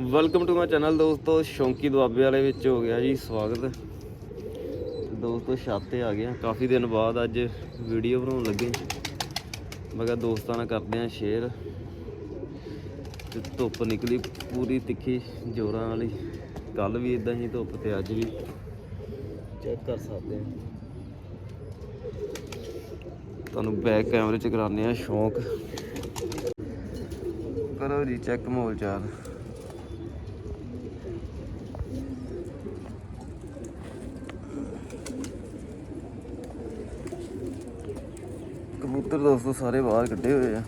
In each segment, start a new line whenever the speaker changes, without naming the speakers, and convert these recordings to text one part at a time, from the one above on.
Welcome to my channel ਦੋਸਤੋ। ਸ਼ੌਂਕੀ ਦੁਆਬੇ ਵਾਲੇ ਵਿੱਚ ਹੋ ਗਿਆ ਜੀ ਸਵਾਗਤ। ਦੋਸਤੋ, ਛੱਤ ਤੇ ਆ ਗਿਆ। ਕਾਫੀ ਦਿਨ ਬਾਅਦ ਅੱਜ ਵੀਡੀਓ ਬਣਾਉਣ ਲੱਗੇ। ਮੈਂ ਕਿਹਾ ਦੋਸਤਾਂ ਨਾਲ ਕਰਦੇ ਆ ਸ਼ੇਅਰ ਤੇ ਧੁੱਪ ਨਿਕਲੀ ਪੂਰੀ ਤਿੱਖੀ ਜੋਰਾਂ ਵਾਲੀ। ਕੱਲ ਵੀ ਇਦਾਂ ਹੀ ਧੁੱਪ ਤੇ ਅੱਜ ਵੀ। ਚੈੱਕ ਕਰ ਸਕਦੇ ਆ ਤੁਹਾਨੂੰ ਬੈਕ ਕੈਮਰੇ 'ਚ ਕਰਾਉਂਦੇ ਆ ਸ਼ੌਂਕ। ਕਰੋ ਜੀ ਚੈੱਕ ਮੋਲ ਚਾਲ। ਕਬੂਤਰ ਦੋਸਤੋ ਸਾਰੇ ਬਾਹਰ ਕੱਢੇ ਹੋਏ ਆ।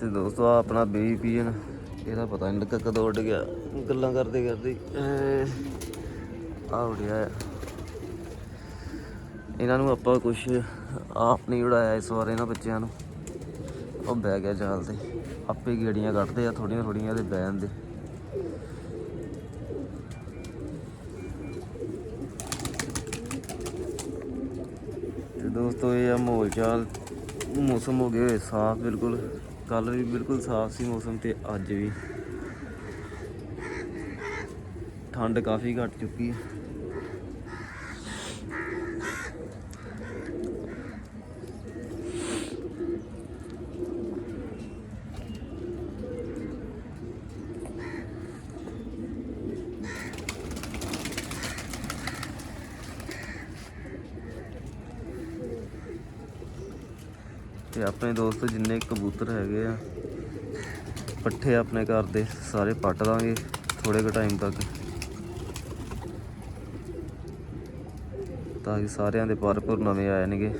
ਤੇ ਦੋਸਤੋ, ਆਹ ਆਪਣਾ ਬੇਬੀ ਪੀਜਨ ਇਹਦਾ ਪਤਾ ਨਹੀਂ ਲੱਗਾ ਕਦੋਂ ਉੱਡ ਗਿਆ। ਗੱਲਾਂ ਕਰਦੇ ਕਰਦੇ ਆ ਉੜਿਆ ਆ। ਇਹਨਾਂ ਨੂੰ ਆਪਾਂ ਕੁਝ ਆਪ ਨਹੀਂ ਉਡਾਇਆ ਇਸ ਵਾਰ ਇਹਨਾਂ ਬੱਚਿਆਂ ਨੂੰ। ਉਹ ਬਹਿ ਗਿਆ ਜਾਲ ਤੇ। ਆਪੇ ਗੇੜੀਆਂ ਕੱਢਦੇ ਆ ਥੋੜੀਆਂ ਥੋੜੀਆਂ ਤੇ ਬਹਿ ਜਾਂਦੇ ਤੇ ਦੋਸਤੋ, ਇਹ ਆ ਮਾਹੌਲ ਚਾਲ। ਮੌਸਮ ਹੋ ਗਿਆ ਹੋਏ ਸਾਫ਼ ਬਿਲਕੁਲ। ਕੱਲ ਵੀ ਬਿਲਕੁਲ ਸਾਫ਼ ਸੀ ਮੌਸਮ ਤੇ ਅੱਜ ਵੀ। ਠੰਡ ਕਾਫੀ ਘਟ ਚੁੱਕੀ ਹੈ। ਤੇ ਆਪਣੇ ਦੋਸਤ ਜਿੰਨੇ ਕਬੂਤਰ ਹੈਗੇ ਆ, ਪੱਠੇ ਆਪਣੇ ਘਰ ਦੇ ਸਾਰੇ ਪੱਟ ਦਾਂਗੇ ਥੋੜੇ ਕੁ ਟਾਈਮ ਤੱਕ। ਤਾਂ ਕਿ ਸਾਰਿਆਂ ਦੇ ਭਰਪੂਰ ਨਵੇਂ ਆਏ ਨੇਗੇ।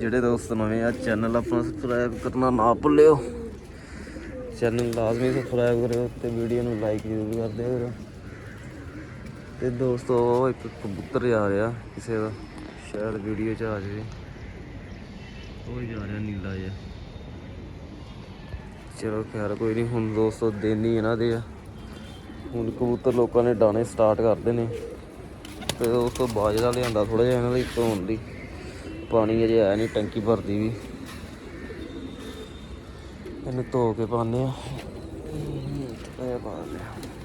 ਜਿਹੜੇ ਦੋਸਤ ਨਵੇਂ ਆ ਚੈਨਲ ਆਪਣਾ ਸਬਸਕ੍ਰਾਈਬ ਕਰਨਾ ਨਾ ਭੁੱਲਿਓ। ਚੈਨਲ ਲਾਜ਼ਮੀ ਸਬਸਕ੍ਰਾਈਬ ਕਰਿਓ ਤੇ ਵੀਡੀਓ ਨੂੰ ਲਾਈਕ ਜ਼ਰੂਰ ਕਰ ਦਿਓ ਕਰੋ ਤੇ ਦੋਸਤੋ, ਇੱਕ ਕਬੂਤਰ ਆ ਰਿਹਾ ਕਿਸੇ ਦਾ, ਸ਼ਾਇਦ ਵੀਡੀਓ 'ਚ ਆ ਜਾਵੇ। ਉਹ ਜਾ ਰਿਹਾ ਨੀਲਾ ਜਿਹਾ। ਚਲੋ ਖੈਰ, ਕੋਈ ਨਹੀਂ ਹੁਣ ਦੋਸਤੋ ਦਿਨ ਹੀ ਇਹਨਾਂ ਦੇ ਆ। ਹੁਣ ਕਬੂਤਰ ਲੋਕਾਂ ਨੇ ਡਾਣੇ ਸਟਾਰਟ ਕਰਦੇ ਨੇ। ਤੇ ਉਸ ਤੋਂ ਬਾਜਰਾ ਲਿਆਂਦਾ ਥੋੜਾ ਜਿਹਾ ਇਹਨਾਂ ਲਈ ਧੋਣ ਲਈ ਪਾਣੀ ਅਜੇ ਆਇਆ ਨਹੀਂ, ਟੈਂਕੀ ਭਰਦੀ ਵੀ। ਇਹਨੂੰ ਧੋ ਕੇ ਪਾਉਂਦੇ ਆ ਇਹ ਪਾ ਦਿੰਦੇ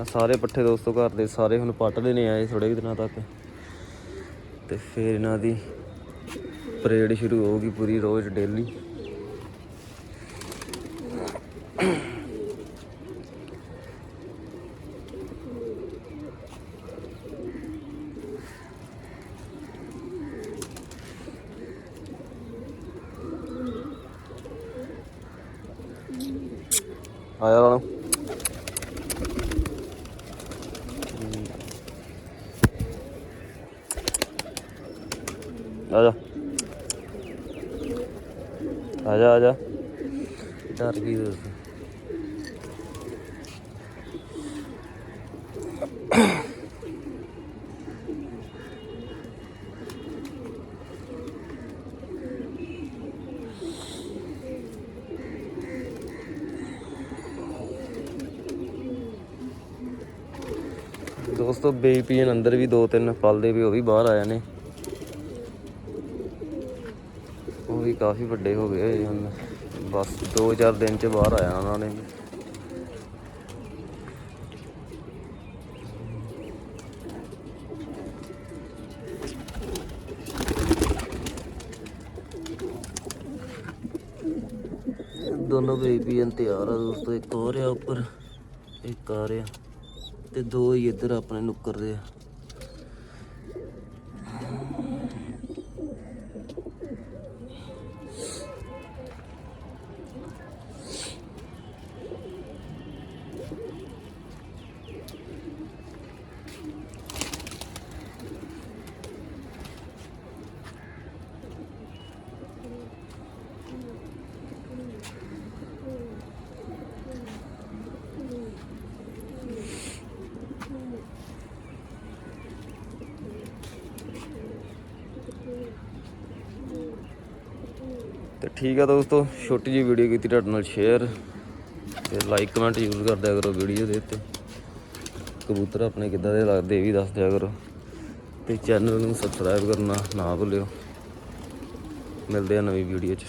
ਆ ਸਾਰੇ ਪੱਠੇ ਦੋਸਤੋ ਘਰ ਦੇ ਸਾਰੇ ਹੁਣ ਪੱਟ ਲੈਣੇ ਆਏ ਥੋੜੇ ਦਿਨਾਂ ਤੱਕ। ਤੇ ਫਿਰ ਇਹਨਾਂ ਦੀ ਪਰੇਡ ਸ਼ੁਰੂ ਹੋਊਗੀ ਪੂਰੀ ਰੋਜ਼ ਡੇਲੀ। ਆਇਆ ਰਾਣੋ। ਆ ਜਾ ਆ ਜਾ ਆ ਜਾ ਡਰ ਗਈ ਦੋਸਤ ਦੋਸਤੋ ਬੇਪੀਐਨ ਅੰਦਰ ਵੀ ਦੋ ਤਿੰਨ ਪਲਦੇ ਵੀ ਉਹ ਵੀ ਬਾਹਰ ਆਏ ਨੇ ਉਹ ਵੀ ਕਾਫੀ ਵੱਡੇ ਹੋ ਗਏ ਹੋਏ ਹੁਣ ਬਸ 2-4 ਦਿਨ ਚ ਬਾਹਰ ਆਇਆ ਉਹਨਾਂ ਨੇ। ਦੋਨੋਂ ਬੇਬੀਆਂ ਤਿਆਰ ਆ ਦੋਸਤੋ, ਇੱਕ ਹੋ ਰਿਹਾ ਉੱਪਰ, ਇੱਕ ਆ ਰਿਹਾ। ਤੇ ਦੋ ਹੀ ਇੱਧਰ ਆਪਣੇ ਨੁੱਕਰ ਦੇ ਆ। ਤੇ ਠੀਕ ਆ ਦੋਸਤੋ, ਛੋਟੀ ਜਿਹੀ ਵੀਡੀਓ ਕੀਤੀ ਤੁਹਾਡੇ ਨਾਲ ਸ਼ੇਅਰ ਤੇ ਲਾਈਕ ਕਮੈਂਟ ਜ਼ਰੂਰ ਕਰ ਦਿਆ ਕਰੋ ਵੀਡੀਓ ਦੇ ਉੱਤੇ। ਕਬੂਤਰ ਆਪਣੇ ਕਿੱਦਾਂ ਦੇ ਲੱਗਦੇ ਇਹ ਵੀ ਦੱਸ ਦਿਆ ਕਰੋ। ਤੇ ਚੈਨਲ ਨੂੰ ਸਬਸਕ੍ਰਾਈਬ ਕਰਨਾ ਨਾ ਭੁੱਲਿਓ। ਮਿਲਦੇ ਆ ਨਵੀਂ ਵੀਡੀਓ 'ਚ।